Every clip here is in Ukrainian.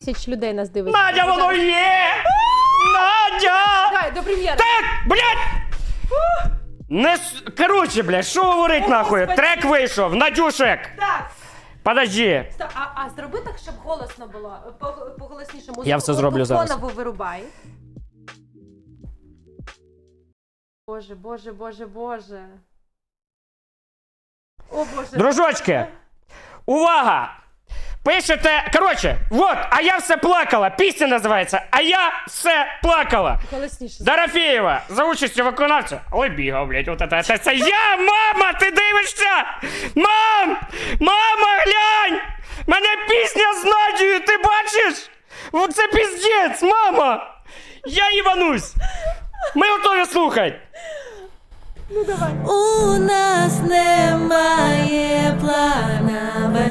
тисяч людей нас дивиться. Надя, воно є! Надя! Давай, до прем'єри. Так, блядь! Не с... Короче, блядь, що говорить нахуй? Господи. Трек вийшов, Надюшек! Так. Подожди. А, а зроби так, щоб голосно було. По- Поголосніше музику. Я все зроблю зараз. Фонову вирубай. Боже, боже, боже, боже. О, боже. Дружочки, увага! Пишете, короче, вот, а я все плакала. Пісня називається А я все плакала. Голосніше. Дорофєєва за участю виконавця. Ой, бігав, блядь, от це, це, це я, мама, ти дивишся! Мам! Мама, глянь! Мене пісня з Надією, ти бачиш? Оце піздець, мама! Я їбанусь! Ми готові слухати! У нас немає плана Б.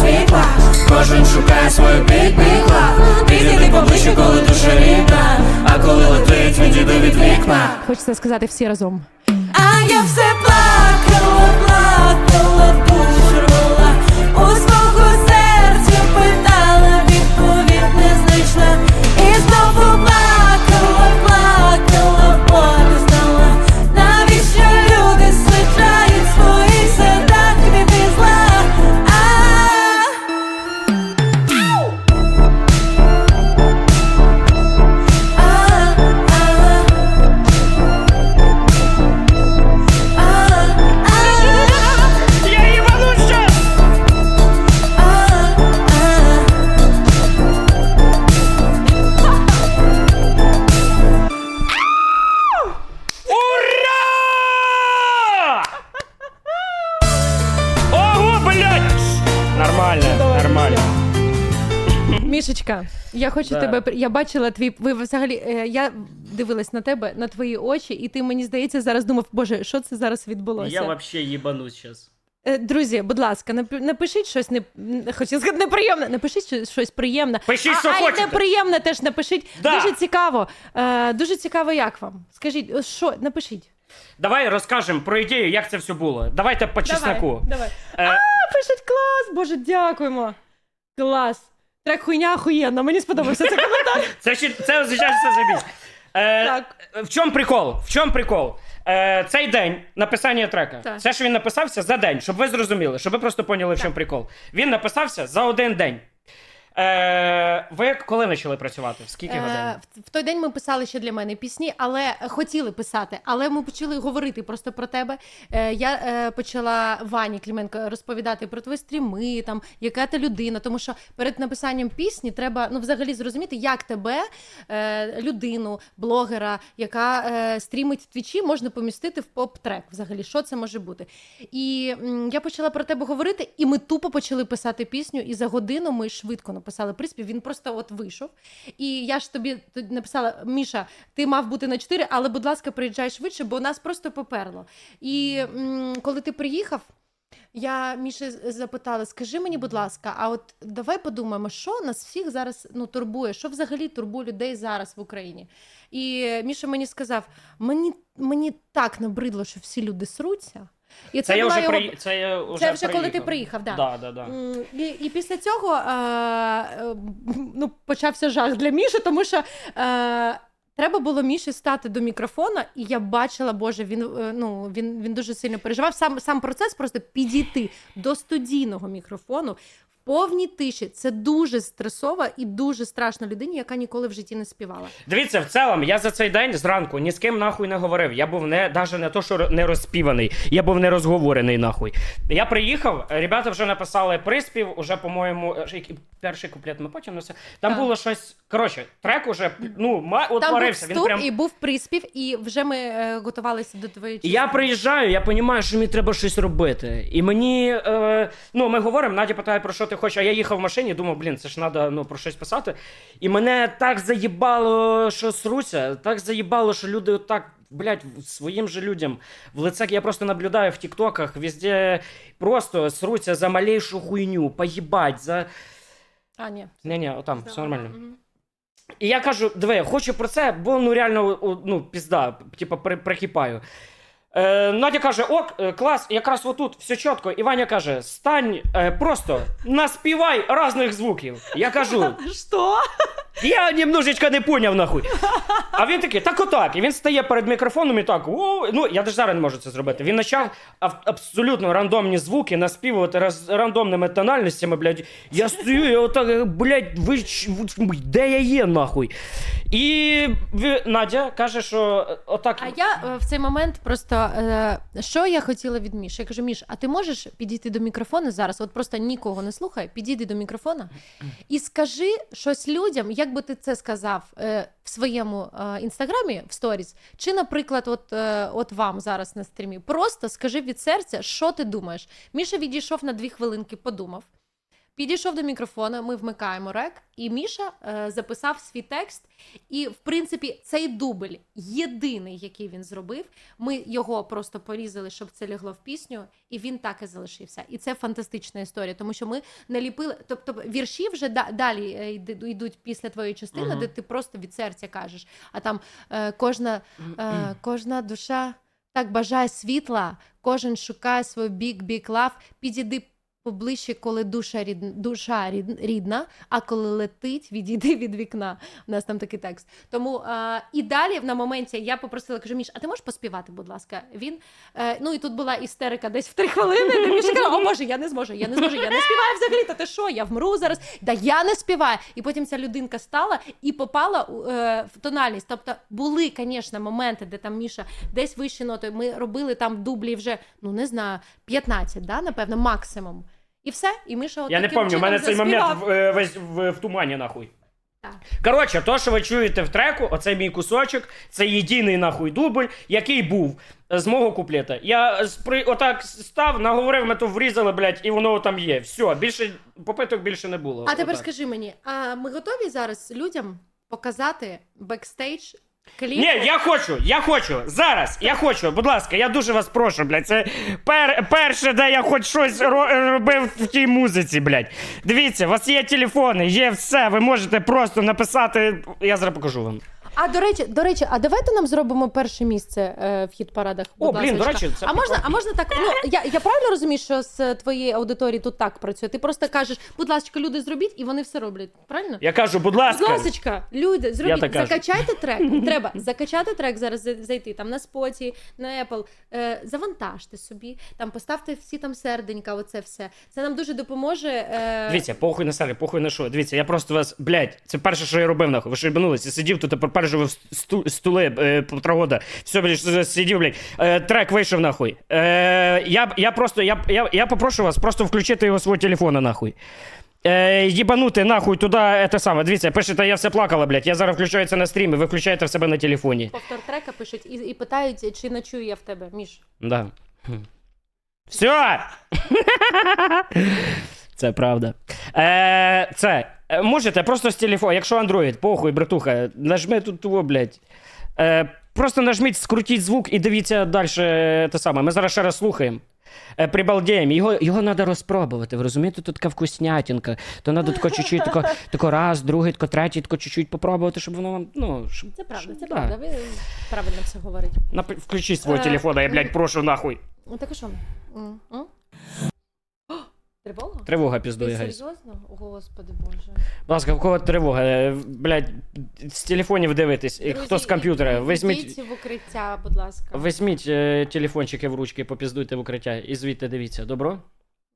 світла, кожен шукає свою бік лав. Підійди поближче, коли душа рідна. А коли летить, відійде від вікна. Хочеться сказати всі разом. А я все плакала, плакала, душу рвала, у свого серця питала, відповідь не знайшла, і знову Мішечка, я хочу Да. тебе. Я бачила твій. Ви взагалі. е, Я дивилась на тебе, на твої очі, і ти мені здається зараз думав, боже, що це зараз відбулося? Я вообще їбанусь зараз. Е, Друзі, будь ласка, напишіть щось не хотів сказати неприємне. Напишіть щось- приємне. Пишіть, а, що а хочете. неприємне теж напишіть. Да. Дуже цікаво. Е, дуже цікаво, як вам. Скажіть, що напишіть. Давай розкажемо про ідею, як це все було. Давайте по чесноку. Давай. Е, А, пишуть клас! Боже, дякуємо. Клас. Трек хуйня охуєнна. Мені сподобався цей коментар. Це ще це означає, що це забіг. Е, Так. В чому прикол? В чому прикол? Е, цей день написання трека. Так. Це що він написався за день, щоб ви зрозуміли, щоб ви просто поняли, в чому прикол. Він написався за один день. Е, ви коли почали працювати? Скільки годин? Е, в, в той день ми писали ще для мене пісні, але е, хотіли писати. Але ми почали говорити просто про тебе. Е, я е, почала Вані Кліменко розповідати про твої стріми, там яка ти людина. Тому що перед написанням пісні треба ну взагалі зрозуміти, як тебе, е, людину, блогера, яка е, стрімить в твічі, можна помістити в поп-трек. Взагалі, що це може бути? І м, я почала про тебе говорити, і ми тупо почали писати пісню. І за годину ми швидко написали приспів. Він просто от вийшов. І я ж тобі написала: Міша, ти мав бути на 4, але будь ласка, приїжджай швидше, бо нас просто поперло. І коли ти приїхав. Я Міші з- запитала: скажи мені, будь ласка, а от давай подумаємо, що нас всіх зараз ну, турбує, що взагалі турбує людей зараз в Україні? І Міша мені сказав: мені, мені так набридло, що всі люди сруться. І Це, я була вже його... при... це я вже Це вже коли ти приїхав. приїхав, да. Да, да, да. І, і після цього е, ну, почався жах для Міші, тому що е, треба було Міші стати до мікрофона, і я бачила, Боже, він, е, ну, він, він дуже сильно переживав. Сам, сам процес просто підійти до студійного мікрофону повній тиші. Це дуже стресова і дуже страшна людині, яка ніколи в житті не співала. Дивіться, в цілому, я за цей день зранку ні з ким нахуй не говорив. Я був не навіть не то, що не розспіваний, я був не розговорений нахуй. Я приїхав, ребята вже написали приспів, уже, по-моєму, е, перший куплет ми потім все. Там Так. було щось. Коротше, трек уже ну, ма- Там був утворився. Він прям. і був приспів, і вже ми е, готувалися до твоєї І я приїжджаю, я розумію, що мені треба щось робити. І мені, е, ну, ми говоримо, Надя питає, про що ти хочеш, а я їхав в машині, думав, блін, це ж треба ну, про щось писати. І мене так заїбало, що сруся, так заїбало, що люди отак. Блять, своїм же людям в лице я просто наблюдаю в тіктоках, везде просто сруться за малейшу хуйню, поїбать, за. А, ні. Ні-ні, отам, все нормально. І я кажу, диви, хочу про це, бо ну реально ну, пізда, типа при, прикипаю. Е, Надя каже: ок, е, клас, якраз отут все чітко. І Ваня каже: стань е, просто наспівай різних звуків. Я кажу, Що? Я немножечко не поняв нахуй. А він такий, так отак. І він стає перед мікрофоном і так. О, ну я ж зараз не можу це зробити. Він почав ав- абсолютно рандомні звуки наспівувати раз, рандомними тональностями, блядь. Я стою, і отак, блядь, ви, ч- де я є, нахуй. І ви- Надя каже, що е, отак. А я е, в цей момент просто е, що я хотіла від Міші? Я кажу, Міш, а ти можеш підійти до мікрофону зараз? От просто нікого не слухай, підійди до мікрофона і скажи щось людям, як би ти це сказав е, в своєму е, інстаграмі в сторіс, чи, наприклад, от, е, от вам зараз на стрімі. Просто скажи від серця, що ти думаєш. Міша відійшов на дві хвилинки, подумав. Підійшов до мікрофона, ми вмикаємо рек, і Міша е, записав свій текст. І, в принципі, цей дубль єдиний, який він зробив. Ми його просто порізали, щоб це лягло в пісню, і він так і залишився. І це фантастична історія, тому що ми не ліпили. Тобто, вірші вже да- далі е, йдуть після твоєї частини, Мгм. де ти просто від серця кажеш. А там е, кожна, е, кожна душа так бажає світла, кожен шукає свій бік, бік лав, підійди. Поближче, коли душа рідна, душа рід- рідна, а коли летить, відійди від вікна. У нас там такий текст. Тому е, і далі на моменті я попросила, кажу, Міш, а ти можеш поспівати, будь ласка? Він е, ну і тут була істерика десь в три хвилини. Де Міша каже, о Боже, я не зможу, я не зможу, я не співаю взагалі. Та ти що? Я вмру зараз. Да я не співаю. І потім ця людинка стала і попала е, в тональність. Тобто були, звісно, моменти, де там Міша десь вищі ноти. Ми робили там дублі вже, ну не знаю, 15, да, напевно, максимум. І все, і Міша от Я не таким пам'ятаю, у мене чином цей момент заспівав. в, е, весь в, в тумані, нахуй. Так. Коротше, то, що ви чуєте в треку, оцей мій кусочок, це єдиний нахуй дубль, який був з мого куплета. Я з- при, отак став, наговорив, ми то врізали, блядь, і воно там є. Все, більше попиток більше не було. А тепер Отак. скажи мені, а ми готові зараз людям показати бекстейдж кліп? Ні, я хочу, я хочу, зараз, я хочу, будь ласка, я дуже вас прошу, блядь. Це пер, перше, де я хоч щось ро- робив в тій музиці, блядь. Дивіться, у вас є телефони, є все, ви можете просто написати. Я зараз покажу вам. А до речі, до речі, а давайте нам зробимо перше місце е, в хіт парадах. О, блін, до речі, це а можна, а можна так? Ну я, я правильно розумію, що з твоєї аудиторії тут так працює. Ти просто кажеш, будь ласка, люди зробіть, і вони все роблять. Правильно? Я кажу, будь Будь ласка. ласочка, люди, зробіть, так кажу. закачайте трек. Треба закачати трек зараз за- зайти там на Spotify, на Apple, е, завантажте собі, там поставте всі там серденька, оце все. Це нам дуже допоможе. Е, Дивіться, похуй на селі, похуй на що. Дивіться, я просто вас, блядь, це перше, що я робив, нахуй. Ви що їбанулись? Я сидів тут, пропережував сту, стули е, полтора года. Все, блядь, сидів, блядь. Е, трек вийшов, нахуй. Е, я, я просто, я, я, я попрошу вас просто включити його свого телефона, нахуй. Е, їбанути нахуй туди, те саме. Дивіться, пишете, я все плакала, блядь. Я зараз включаю це на стрімі, ви включаєте в себе на телефоні. Повтор трека пишуть і, і питають, чи ночую я в тебе, Міш. Да. Все! Це правда. Е, це. Е, Можете просто з телефону, якщо Android, похуй, братуха, нажми тут, о, блядь. Е, просто нажміть, скрутіть звук і дивіться далі те саме. Ми зараз ще раз слухаємо. е, прибалдеємо. Його, його треба розпробувати. Ви розумієте, тут така вкуснятінка. То треба тако чуть-чуть, тако, тако раз, другий, тако третій, тако чуть-чуть попробувати, щоб воно вам. Ну, щоб, Це правда, це да. правда. Ви правильно все говорите. Нап... Включи свого Е, телефона, я, блядь, прошу нахуй. Ну так і що? М, м? Тривога? Тривога Ти піздує, гайс. серйозно? Господи Боже. Будь ласка, в кого тривога? Е, Блядь, з телефонів дивитесь. І Друзі, Хто з комп'ютера? ідіть Візьміть, в укриття, будь ласка. візьміть е, телефончики в ручки, попіздуйте в укриття і звідти дивіться. Добро?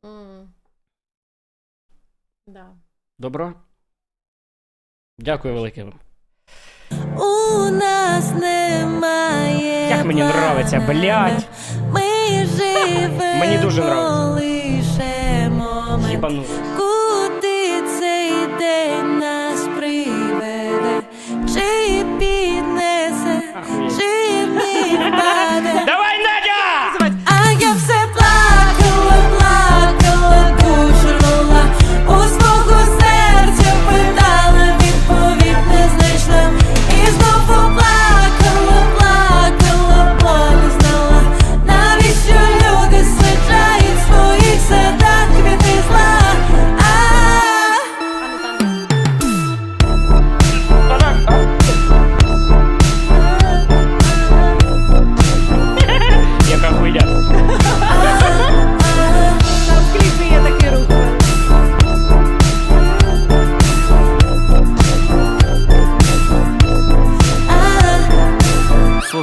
М. Да. Добро? Дякую велике вам. У нас немає. Як мені нравиться, плана. блядь. Ми живемо Мені дуже нравиться. 版の。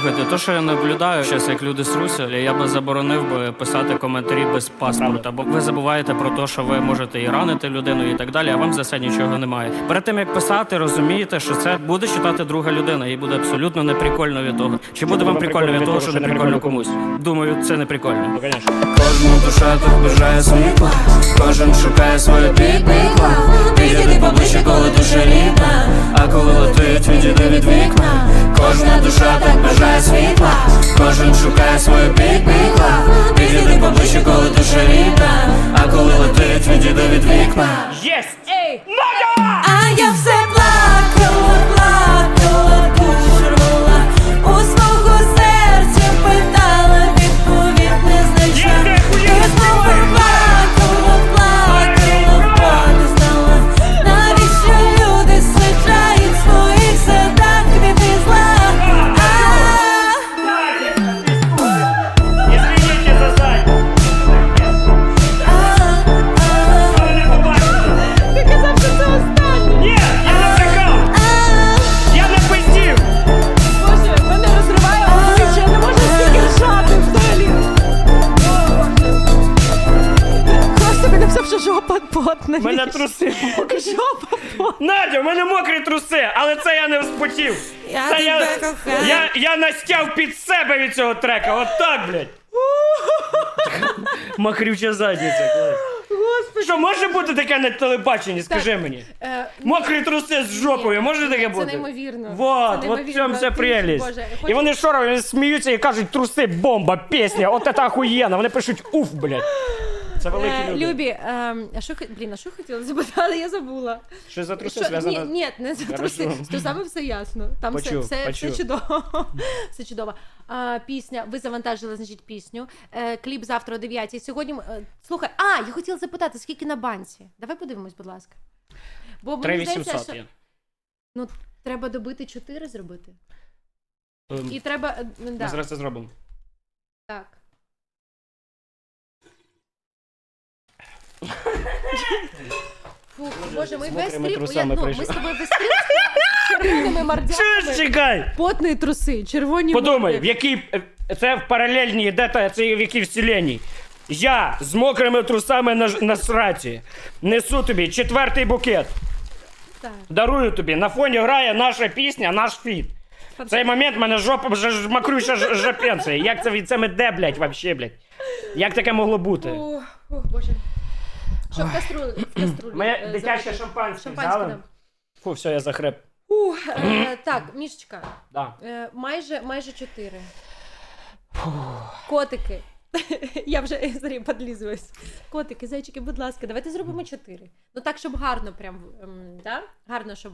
Слухайте, то, що я наблюдаю, зараз як люди сруся, я би заборонив би писати коментарі без паспорта, бо ви забуваєте про те, що ви можете і ранити людину, і так далі, а вам за це нічого немає. Перед тим як писати, розумієте, що це буде читати друга людина, і буде абсолютно неприкольно від того. Чи буде вам прикольно від того, що не прикольно комусь? Думаю, це не прикольно. Ну. Кожну душа тут бажає світла, кожен шукає свою бік бікла. Підійди поближче, коли душа рідна, а коли летить, відійди від вікна. Кожна душа так бажає світла, кожен шукає свою бік бікла. Підійди поближче, коли душа рідна, а коли летить, відійди від вікна. Єсть! Жопа мене труси. Жопа потна. Надя, в мене мокрі труси, але це я не вспотів. Я Це я, тебе кохаю. я, я настяв під себе від цього трека. От так, блядь. Мокрюча задниця. клас. Господи. Що може бути таке на телебаченні? Скажи мені. Е, Мокрі труси з жопою, може таке Це бути? неймовірно. Вот, Це от в неймовірно. цьому вся Ти- прелість. Боже, І хочу- вони роблять? Вони сміються і кажуть, труси, бомба, пісня, от це охуєнно. Вони пишуть уф, блядь. Це великі Е, люди. Любі, ем, а що блін, а що хотіла запитати, я забула. Що за труси Що- зв'язано? Ні, ні, не за труси. Хорошо. З трусами все ясно. Там все, Почув, все, все почув. чудово. Все чудово. А, пісня, ви завантажили, значить, пісню. Е, кліп завтра о 9 Сьогодні. м- е, слухай, а, я хотіла запитати, скільки на банці? Давай подивимось, будь ласка. Бо мені здається, що є. ну, треба добити 4 зробити. Ем, І треба. е, Ми Да, зараз це зробимо. так. Фух, боже, ми весь мокрими стрім. трусами Я, ну, ми прийшов. з тобою весь стрім з червоними мордяками. Чуєш, чекай! Потні труси, червоні Подумай, морди. в якій е, це в паралельній, де та це в якій вселенній. Я з мокрими трусами на, ж- на сраці несу тобі четвертий букет. Так. Дарую тобі. На фоні грає наша пісня, наш фіт. В цей момент мене жопа вже ж- макрюща ж- жопенція. Як це від це де, блядь, вообще, блядь? Як таке могло бути? О, о, боже. Що в каструлі? В каструлі Моє е, дитяче шампанське Шампанське, взяли? Фу, все, я захреп. Ух, е, так, Мішечка, Да. е, майже, майже чотири. Котики. Я вже зарі подлізуюсь. Котики, зайчики, будь ласка, давайте зробимо чотири. Ну так, щоб гарно, прям, ем, да? гарно, щоб